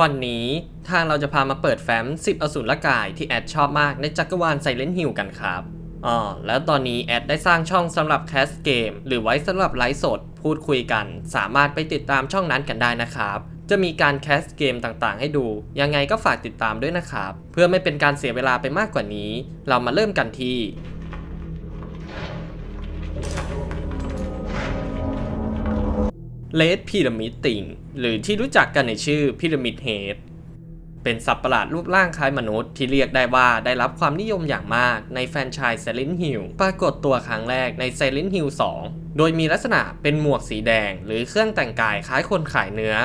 วันนี้ทางเราจะพามาเปิดแฟ้ม 10 อสูรกายที่แอดชอบมากในจักรวาลไซเลน h ิ l กันครับอ๋อแล้วตอนนี้แอดได้สร้างช่องสำหรับแคสเกมหรือไว้สำหรับไลฟ์สด พูดคุยกัน สามารถไปติดตามช่องนั้นกันได้นะครับ จะมีการแคสเกมต่างๆ ให้ดู ยังไงก็ฝากติดตามด้วยนะครับ เพื่อไม่เป็นการเสียเวลาไปมากกว่านี้ เรามาเริ่มกันที่ เลดพีระมิดติงหรือที่รู้จักกันในชื่อพีระมิดเฮดเป็นสัตว์ประหลาดรูปร่างคล้ายมนุษย์ที่เรียกได้ว่าได้รับความนิยมอย่างมากในแฟนชส์ Silent Hill ปรากฏตัวครั้งแรกใน Silent Hill 2โดยมีลักษณะเป็นหมวกสีแดง หรือเครื่องแต่งกายคล้ายคนขายเนื้อ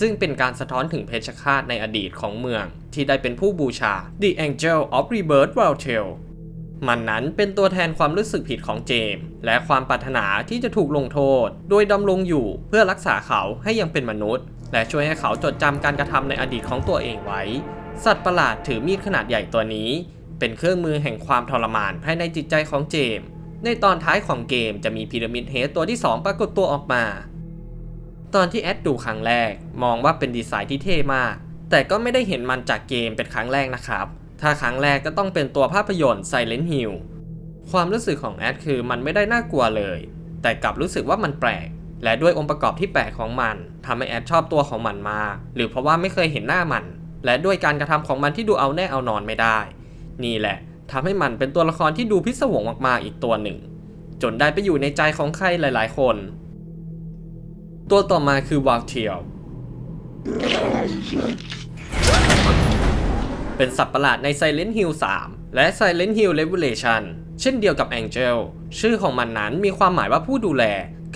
ซึ่งเป็นการสะท้อนถึงเพชฌฆาตในอดีตของเมือง ที่ได้เป็นผู้บูชา The Angel of Rebirth w a l t a l มันนั้นเป็นตัวแทนความรู้สึกผิดของเจมส์และความปรารถนาที่จะถูกลงโทษ โดยดำรงอยู่เพื่อรักษาเขาให้ยังเป็นมนุษย์ และช่วยให้เขาจดจำการกระทำในอดีตของตัวเองไว้ สัตว์ประหลาดถือมีดขนาดใหญ่ตัวนี้ เป็นเครื่องมือแห่งความทรมานภายในจิตใจของเจมส์ในตอนท้ายของเกมจะมีพีระมิดเฮดตัวที่ 2 ปรากฏตัวออกมา ตอนที่แอดดูครั้งแรก มองว่าเป็นดีไซน์ที่เท่มาก แต่ก็ไม่ได้เห็นมันจากเกมเป็นครั้งแรกนะครับ ถ้าครั้งแรกก็ต้องเป็นตัวภาพยนตร์ Silent Hill ความรู้สึกของแอดคือมันไม่ได้น่ากลัวเลย แต่กลับรู้สึกว่ามันแปลก และด้วยองค์ประกอบที่แปลกของมันทำให้แอดชอบตัวของมันมาก หรือเพราะว่าไม่เคยเห็นหน้ามัน และด้วยการกระทำของมันที่ดูเอาแน่เอานอนไม่ได้ นี่แหละทำให้มันเป็นตัวละครที่ดูพิศวงมากๆอีกตัวหนึ่ง จนได้ไปอยู่ในใจของใครหลาย ๆ คน ตัวต่อมาคือวาลเทียล เป็นสัตว์ประหลาดใน Silent Hill 3 และ Silent Hill Revelation เช่นเดียวกับ Angel ชื่อของมันนั้นมีความหมายว่าผู้ดูแล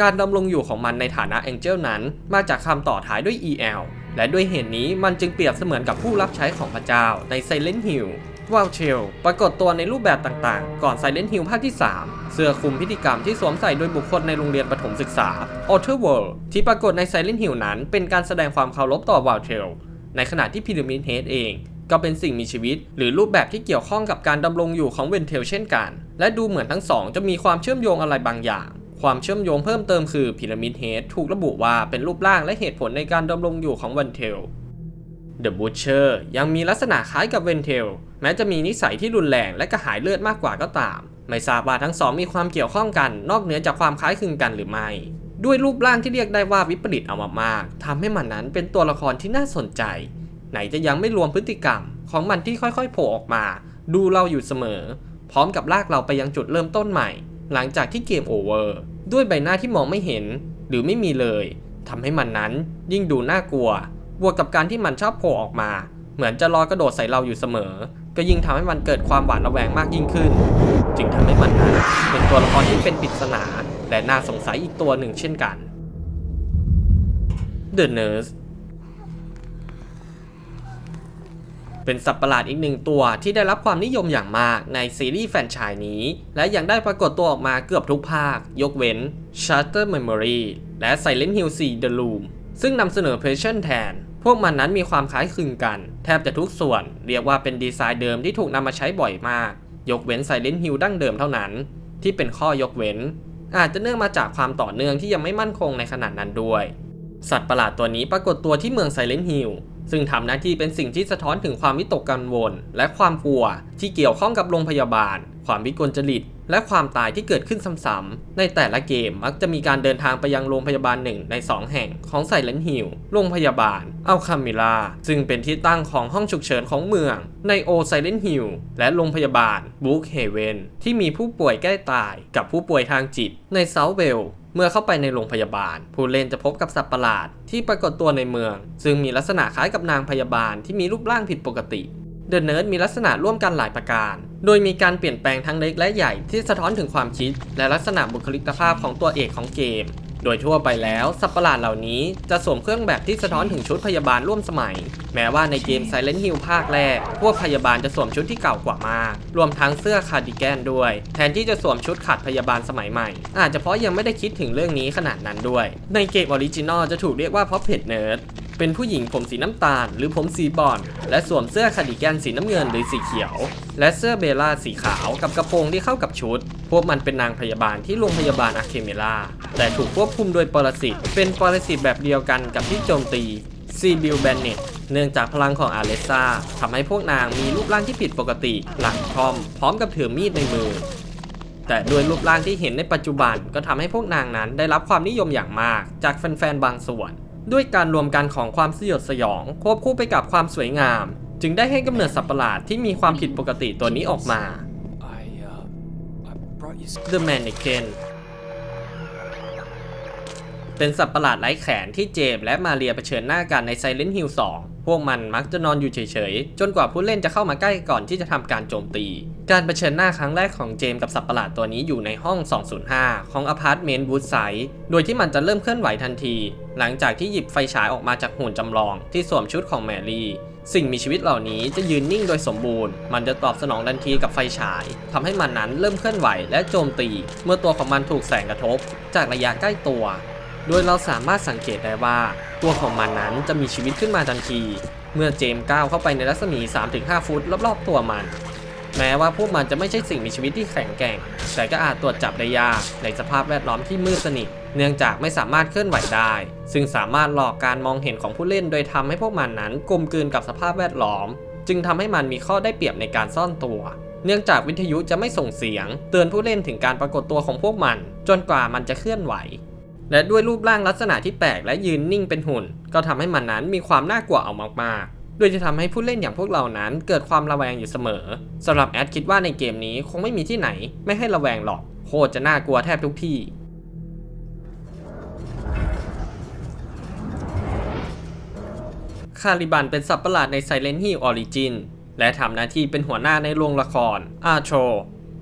การดำรงอยู่ของมันในฐานะ Angel นั้น มาจากคำต่อท้ายด้วย EL และด้วยเหตุนี้มันจึงเปรียบเสมือนกับผู้รับใช้ของพระเจ้าใน Silent Hill วาลเชลปรากฏตัวในรูปแบบต่างๆ ก่อน Silent Hill ภาคที่ 3 เสื้อคลุมพิธีกรรมที่สวมใส่โดยบุคคลในโรงเรียนประถมศึกษา Outer World ที่ปรากฏใน Silent Hill นั้น เป็นการแสดงความเคารพต่อวาลเชลในขณะที่ Pyramid Head เอง ก็เป็นสิ่งมีชีวิต หรือรูปแบบที่เกี่ยวข้องกับการดำรงอยู่ของเวนเทลเช่นกัน และดูเหมือนทั้งสองจะมีความเชื่อมโยงอะไรบางอย่างความเชื่อมโยงเพิ่มเติมคือพีระมิดเฮดถูกระบุว่าเป็นรูปร่างและเหตุผลในการดำรงอยู่ของเวนเทล The Butcher ยังมีลักษณะคล้ายกับเวนเทล แม้จะมีนิสัยที่รุนแรงและกระหายเลือดมากกว่าก็ตาม ไม่ทราบว่าทั้งสองมีความเกี่ยวข้องกัน นอกเหนือจากความคล้ายคลึงกันหรือไม่ ด้วยรูปร่างที่เรียกได้ว่าวิปริตเอามากๆทำให้มันนั้นเป็นตัวละครที่น่าสนใจ ไหนจะยังไม่รวมพฤติกรรมของมันที่ค่อยๆโผล่ออกมา ดูเราอยู่เสมอ พร้อมกับลากเราไปยังจุดเริ่มต้นใหม่ หลังจากที่เกมโอเวอร์ด้วยใบหน้าที่มองไม่เห็น หรือไม่มีเลยทำให้มันนั้นยิ่งดูน่ากลัว บวกกับการที่มันชอบโผล่ออกมา เหมือนจะรอกระโดดใส่เราอยู่เสมอ ก็ยิ่งทำให้มันเกิดความหวาดระแวงมากยิ่งขึ้น จึงทำให้มันนั้นเป็นตัวละครที่เป็นปริศนาและน่าสงสัยอีกตัวหนึ่งเช่นกัน The Nurse เป็นสัตว์ประหลาดอีกหนึ่งตัวที่ได้รับความนิยมอย่างมากในซีรีส์แฟนชส์นี้ และยังได้ปรากฏตัวออกมาเกือบทุกภาค ยกเว้น Shutter Memory และ Silent Hill 4 The Room ซึ่งนำเสนอ Patient แทน พวกมันนั้นมีความคล้ายคลึงกัน แทบจะทุกส่วน เรียกว่าเป็นดีไซน์เดิมที่ถูกนำมาใช้บ่อยมาก ยกเว้น Silent Hill ดั้งเดิมเท่านั้น ที่เป็นข้อยกเว้น อาจจะเนื่องมาจากความต่อเนื่องที่ยังไม่มั่นคงในขนาดนั้นด้วย สัตว์ประหลาดตัวนี้ปรากฏตัวที่เมือง Silent Hill ซึ่งทำหน้าที่เป็นสิ่งที่สะท้อนถึงความวิตกกังวล และความกลัวที่เกี่ยวข้องกับโรงพยาบาล ความวิกลจริต และความตายที่เกิดขึ้นซ้ำๆในแต่ละเกมมักจะมีการเดินทางไปยังโรงพยาบาลหนึ่งใน 2 แห่งของไซเลนฮิลโรงพยาบาลอัลคามิลาซึ่งเป็นที่ตั้งของห้องฉุกเฉินของเมืองในโอไซเลนฮิลและโรงพยาบาลบุ๊กเฮเวนที่มีผู้ป่วยใกล้ตายกับผู้ป่วยทางจิตในเซาเวล เมื่อเข้าไปในโรงพยาบาล ผู้เล่นจะพบกับสัตว์ประหลาด ที่ปรากฏตัวในเมือง ซึ่งมีลักษณะคล้ายกับนางพยาบาลที่มีรูปร่างผิดปกติเดอะเนิร์ดมีลักษณะร่วมกันหลายประการ โดยมีการเปลี่ยนแปลงทั้งเล็กและใหญ่ที่สะท้อนถึงความคิด และลักษณะบุคลิกภาพของตัวเอกของเกม โดยทั่วไปแล้วสัตว์ประหลาดเหล่านี้จะสวมเครื่องแบบที่สะท้อนถึงชุดพยาบาลร่วมสมัย แม้ว่าในเกม Silent Hill ภาคแรก พวกพยาบาลจะสวมชุดที่เก่ากว่ามากรวมทั้งเสื้อคาร์ดิแกนด้วย แทนที่จะสวมชุดขัดพยาบาลสมัยใหม่ อาจจะเพราะยังไม่ได้คิดถึงเรื่องนี้ขนาดนั้นด้วย ในเกมออริจินอลจะถูกเรียกว่าเพราะเพดเนิร์ด เป็นผู้หญิงผมสีน้ำตาล หรือผมสีบอลและสวมเสื้อคาดิแกนสีน้ำเงินหรือสีเขียว และเสื้อเบล่าสีขาวกับกระโปรงที่เข้ากับชุด พวกมันเป็นนางพยาบาลที่โรงพยาบาลอะเคเมล่าแต่ถูกควบคุมโดยปรสิต เป็นปรสิตแบบเดียวกันกับที่โจมตีซีบิลแบนเนตเนื่องจากพลังของอาเลซาทำให้พวกนางมีรูปร่างที่ผิดปกติ หลังคอม พร้อมกับถือมีดในมือ แต่ด้วยรูปร่างที่เห็นในปัจจุบันก็ทำให้พวกนางนั้นได้รับความนิยมอย่างมาก จากแฟนๆบางส่วน ด้วยการรวมกันของความสยดสยอง ควบคู่ไปกับความสวยงาม จึงได้ให้กำเนิดสัตว์ประหลาดที่มีความผิดปกติตัวนี้ออกมา I, uh, I brought you some. The Mannequin เป็นสัตว์ประหลาดไร้แขนที่เจมส์และมาเรียเผชิญหน้ากันใน Silent Hill 2 พวกมันมักจะนอนอยู่เฉยๆ จนกว่าผู้เล่นจะเข้ามาใกล้ก่อนที่จะทำการโจมตี การเผชิญหน้าครั้งแรกของเจมส์กับสัตว์ประหลาดตัวนี้อยู่ในห้อง 205 ของอพาร์ตเมนต์วูดไซด์ โดยที่มันจะเริ่มเคลื่อนไหวทันที หลังจากที่หยิบไฟฉายออกมาจากหุ่นจำลองที่สวมชุดของแมรี่สิ่งมีชีวิตเหล่านี้จะยืนนิ่งโดยสมบูรณ์ มันจะตอบสนองทันทีกับไฟฉายทำให้มันนั้นเริ่มเคลื่อนไหวและโจมตี เมื่อตัวของมันถูกแสงกระทบ จากระยะใกล้ตัว โดยเราสามารถสังเกตได้ว่า ตัวของมันนั้นจะมีชีวิตขึ้นมาทันที เมื่อเจมส์ก้าวเข้าไปในรัศมี 3-5 ฟุตรอบๆตัวมัน แม้ว่าพวกมันจะไม่ใช่สิ่งมีชีวิตที่แข็งแกร่ง แต่ก็อาจตรวจจับได้ยากในสภาพแวดล้อมที่มืดสนิท เนื่องจากไม่สามารถเคลื่อนไหวได้ ซึ่งสามารถหลอกการมองเห็นของผู้เล่น โดยทำให้พวกมันนั้นกลมกลืนกับสภาพแวดล้อม จึงทำให้มันมีข้อได้เปรียบในการซ่อนตัว เนื่องจากวิทยุจะไม่ส่งเสียง เตือนผู้เล่นถึงการปรากฏตัวของพวกมัน จนกว่ามันจะเคลื่อนไหว และด้วยรูปร่างลักษณะที่แปลกและยืนนิ่งเป็นหุ่น ก็ทำให้มันนั้นมีความน่ากลัวเอามากๆ โดยจะทำให้ผู้เล่นอย่างพวกเรานั้นเกิดความระแวงอยู่เสมอสำหรับแอดคิดว่าในเกมนี้คงไม่มีที่ไหนไม่ให้ระแวงหรอก โคตรจะน่ากลัวแทบทุกที่คาริบันเป็นสัตว์ประหลาดใน Silent Hill Origin และทำหน้าที่เป็นหัวหน้าในโรงละครอาโช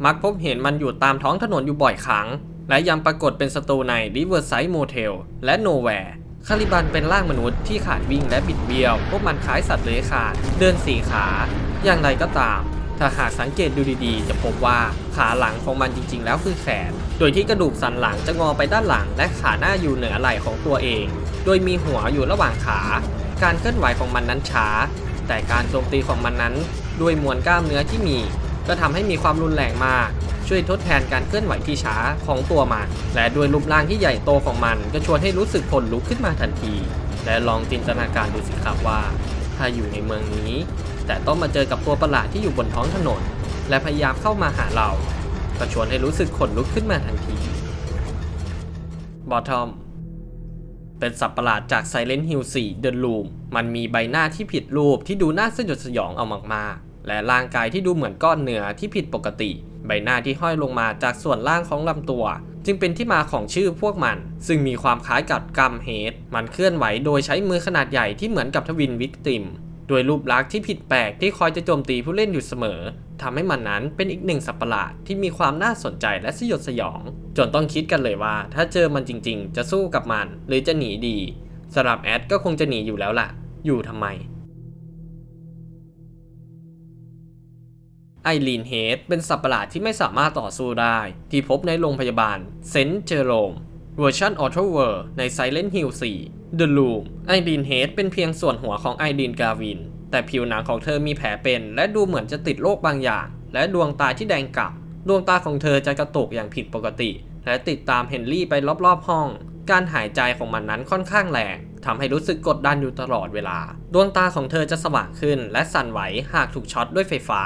มักพบเห็นมันอยู่ตามท้องถนนอยู่บ่อยครั้ง และยังปรากฏเป็นศัตรูใน Riverside Motel และ Nowhere คาริบันเป็นร่างมนุษย์ที่ขาดวิ่งและบิดเบี้ยว พวกมันคล้ายสัตว์เลื้อยคลาน เดินสี่ขา อย่างไรก็ตาม ถ้าหากสังเกตดูดีๆ จะพบว่าขาหลังของมันจริงๆ แล้วคือแขน โดยที่กระดูกสันหลังจะงอไปด้านหลัง และขาหน้าอยู่เหนือไหล่ของตัวเอง โดยมีหัวอยู่ระหว่างขา การเคลื่อนไหวของมันนั้นช้า แต่การโจมตีของมันนั้น ด้วยมวลกล้ามเนื้อที่มี ก็ทำให้มีความรุนแรงมาก ช่วยทดแทนการเคลื่อนไหวที่ช้าของตัวมัน และด้วยรูปร่างที่ใหญ่โตของมัน ก็ชวนให้รู้สึกขนลุกขึ้นมาทันที และลองจินตนาการดูสิครับว่า ถ้าอยู่ในเมืองนี้ แต่ต้องมาเจอกับตัวประหลาดที่อยู่บนท้องถนน และพยายามเข้ามาหาเราก็ชวนให้รู้สึกขนลุกขึ้นมาทันทีบอททอมเป็นสัตว์ประหลาดจาก Silent Hill 4 The Room มันมีใบหน้าที่ผิดรูปที่ดูน่าสยดสยองเอามากๆ และร่างกายที่ดูเหมือนก้อนเนื้อที่ผิดปกติ ใบหน้าที่ห้อยลงมาจากส่วนล่างของลำตัว จึงเป็นที่มาของชื่อพวกมัน ซึ่งมีความคล้ายกับกัมเฮดมันเคลื่อนไหวโดยใช้มือขนาดใหญ่ที่เหมือนกับทวินวิกติมโดยรูปลักษณ์ที่ผิดแปลกที่คอยจะโจมตีผู้เล่นอยู่เสมอทำให้มันนั้นเป็นอีกหนึ่งสัตว์ประหลาดที่มีความน่าสนใจและสยดสยอง จนต้องคิดกันเลยว่า ถ้าเจอมันจริง ๆ จะสู้กับมัน หรือจะหนีดีสำหรับแอดก็คงจะหนีอยู่แล้วล่ะ อยู่ทำไม ไอรีนเฮดเป็นสัตว์ประหลาดที่ไม่สามารถต่อสู้ได้ ที่พบในโรงพยาบาลเซนต์เจอโรมเวอร์ชันออโตเวอร์ใน Silent Hill 4 The Room ไอรีนเฮดเป็นเพียงส่วนหัวของไอรีนกาวิน แต่ผิวหนังของเธอมีแผลเป็น และดูเหมือนจะติดโรคบางอย่าง และดวงตาที่แดงกล่ำดวงตาของเธอจะกระตุกอย่างผิดปกติ และติดตามเฮนรี่ไปรอบๆห้อง การหายใจของมันนั้นค่อนข้างแรงทำให้รู้สึกกดดันอยู่ตลอดเวลา ดวงตาของเธอจะสว่างขึ้นและสั่นไหวหากถูกช็อตด้วยไฟฟ้า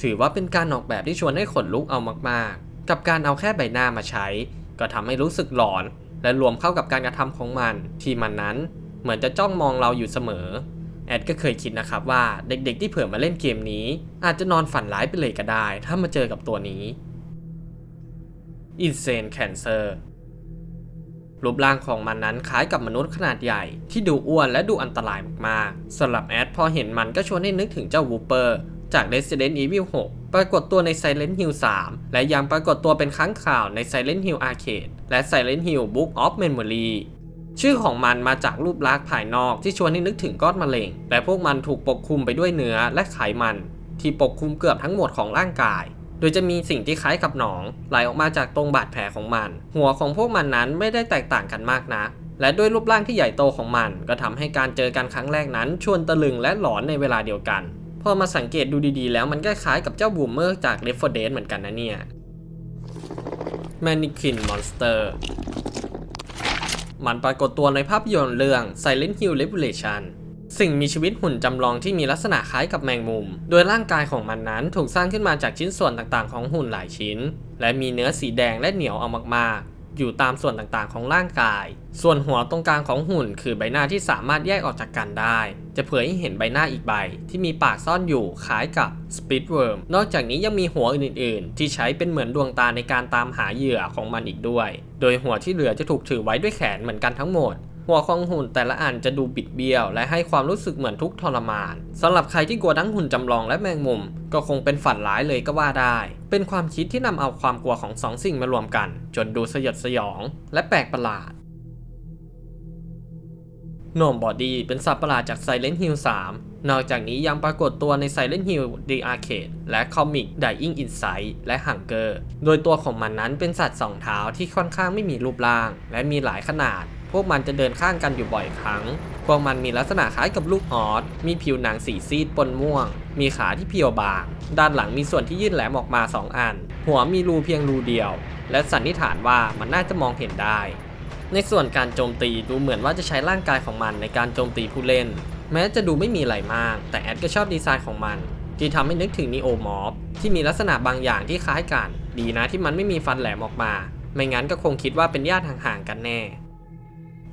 ถือว่าเป็นการออกแบบที่ชวนให้ขนลุกเอามากๆ กับการเอาแค่ใบหน้ามาใช้ ก็ทำให้รู้สึกหลอน และรวมเข้ากับการกระทำของมัน ที่มันนั้นเหมือนจะจ้องมองเราอยู่เสมอ แอดก็เคยคิดนะครับว่าเด็กๆที่เผื่อมาเล่นเกมนี้ อาจจะนอนฝันร้ายไปเลยก็ได้ ถ้ามาเจอกับตัวนี้ Insane Cancer รูปร่างของมันนั้นคล้ายกับมนุษย์ขนาดใหญ่ ที่ดูอ้วนและดูอันตรายมากๆสำหรับแอดพอเห็นมันก็ชวนให้นึกถึงเจ้าวูเปอร์ จาก Resident Evil 6 ปรากฏตัวใน Silent Hill 3 และยังปรากฏตัวเป็นครั้งข่าวใน Silent Hill Arcade และ Silent Hill Book of Memory ชื่อของมันมาจากรูปลักษณ์ภายนอกที่ชวนให้นึกถึงก้อนมะเร็ง และพวกมันถูกปกคลุมไปด้วยเนื้อและไขมัน ที่ปกคลุมเกือบทั้งหมดของร่างกาย โดยจะมีสิ่งที่คล้ายกับหนองไหลออกมาจากตรงบาดแผลของมัน หัวของพวกมันนั้นไม่ได้แตกต่างกันมากนะและด้วยรูปร่างที่ใหญ่โตของมัน ก็ทำให้การเจอกันครั้งแรกนั้น ชวนตะลึงและหลอนในเวลาเดียวกัน พอมาสังเกตดูดีๆแล้วมันก็คล้ายกับเจ้าบูมเมอร์จาก Left 4 Dead เหมือนกันนะเนี่ย Mannequin Monster มันปรากฏตัวในภาพยนตร์เรื่อง Silent Hill Revelation สิ่งมีชีวิตหุ่นจำลองที่มีลักษณะคล้ายกับแมงมุม โดยร่างกายของมันนั้นถูกสร้างขึ้นมาจากชิ้นส่วนต่างๆของหุ่นหลายชิ้น และมีเนื้อสีแดงและเหนียวเอามาก อยู่ตามส่วนต่างๆ ของร่างกาย ส่วนหัวตรงกลางของหุ่น คือใบหน้าที่สามารถแยกออกจากกันได้ จะเผยให้เห็นใบหน้าอีกใบ ที่มีปากซ่อนอยู่คล้ายกับสปิดเวิร์ม นอกจากนี้ยังมีหัวอื่นๆ ที่ใช้เป็นเหมือนดวงตาในการตามหาเหยื่อของมันอีกด้วย โดยหัวที่เหลือจะถูกถือไว้ด้วยแขนเหมือนกันทั้งหมด หัวของหุ่นแต่ละอันจะดูบิดเบี้ยว และให้ความรู้สึกเหมือนทุกทรมานสำหรับใครที่กลัวทั้งหุ่นจำลองและแมงมุม ก็คงเป็นฝันร้ายเลยก็ว่าได้ เป็นความคิดที่นำเอาความกลัวของสองสิ่งมารวมกัน จนดูสยดสยอง และแปลกประหลาดโนมบอดี้เป็นสัตว์ประหลาดจาก Silent Hill 3 นอกจากนี้ยังปรากฏตัวใน Silent Hill The Arcade และคอมิก Dying Inside และ Hunger โดยตัวของมันนั้นเป็นสัตว์สองเท้าที่ค่อนข้างไม่มีรูปร่าง และมีหลายขนาด พวกมันจะเดินข้างกันอยู่บ่อยครั้ง พวกมันมีลักษณะคล้ายกับลูกออสมีผิวหนังสีซีดปนม่วง มีขาที่เพียวบาง ด้านหลังมีส่วนที่ยื่นแหลมออกมา 2 อัน หัวมีรูเพียงรูเดียว และสันนิษฐานว่ามันน่าจะมองเห็นได้ ในส่วนการโจมตีดูเหมือนว่าจะใช้ร่างกายของมันในการโจมตีผู้เล่น แม้จะดูไม่มีอะไรมาก แต่แอดก็ชอบดีไซน์ของมัน ที่ทำให้นึกถึงนีโอมอฟที่มีลักษณะบางอย่างที่คล้ายกัน ดีนะที่มันไม่มีฟันแหลมออกมา ไม่งั้นก็คงคิดว่าเป็นญาติห่างๆกันแน่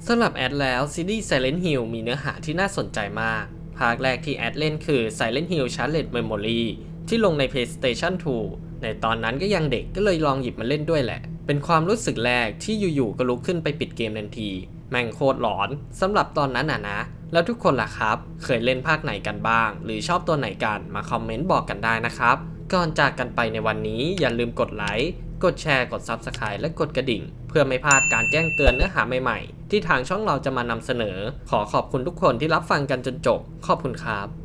สำหรับแอดแล้วซีรีส์ Silent Hill มีเนื้อหาที่น่าสนใจมาก ภาคแรกที่แอดเล่นคือ Silent Hill Charlotte Memory ที่ลงใน PlayStation 2 ในตอนนั้นก็ยังเด็กก็เลยลองหยิบมาเล่นด้วยแหละ เป็นความรู้สึกแรกที่อยู่ๆก็ลุกขึ้นไปปิดเกมทันที แม่งโคตรหลอนสำหรับตอนนั้นน่ะนะ แล้วทุกคนล่ะครับ เคยเล่นภาคไหนกันบ้าง หรือชอบตัวไหนกันมาคอมเมนต์บอกกันได้นะครับ ก่อนจากกันไปในวันนี้อย่าลืมกดไลค์กดแชร์กด Subscribe และกดกระดิ่ง เพื่อไม่พลาดการแจ้งเตือนเนื้อหาใหม่ๆ ที่ทางช่องเราจะมานำเสนอ ขอขอบคุณทุกคนที่รับฟังกันจนจบ ขอบคุณครับ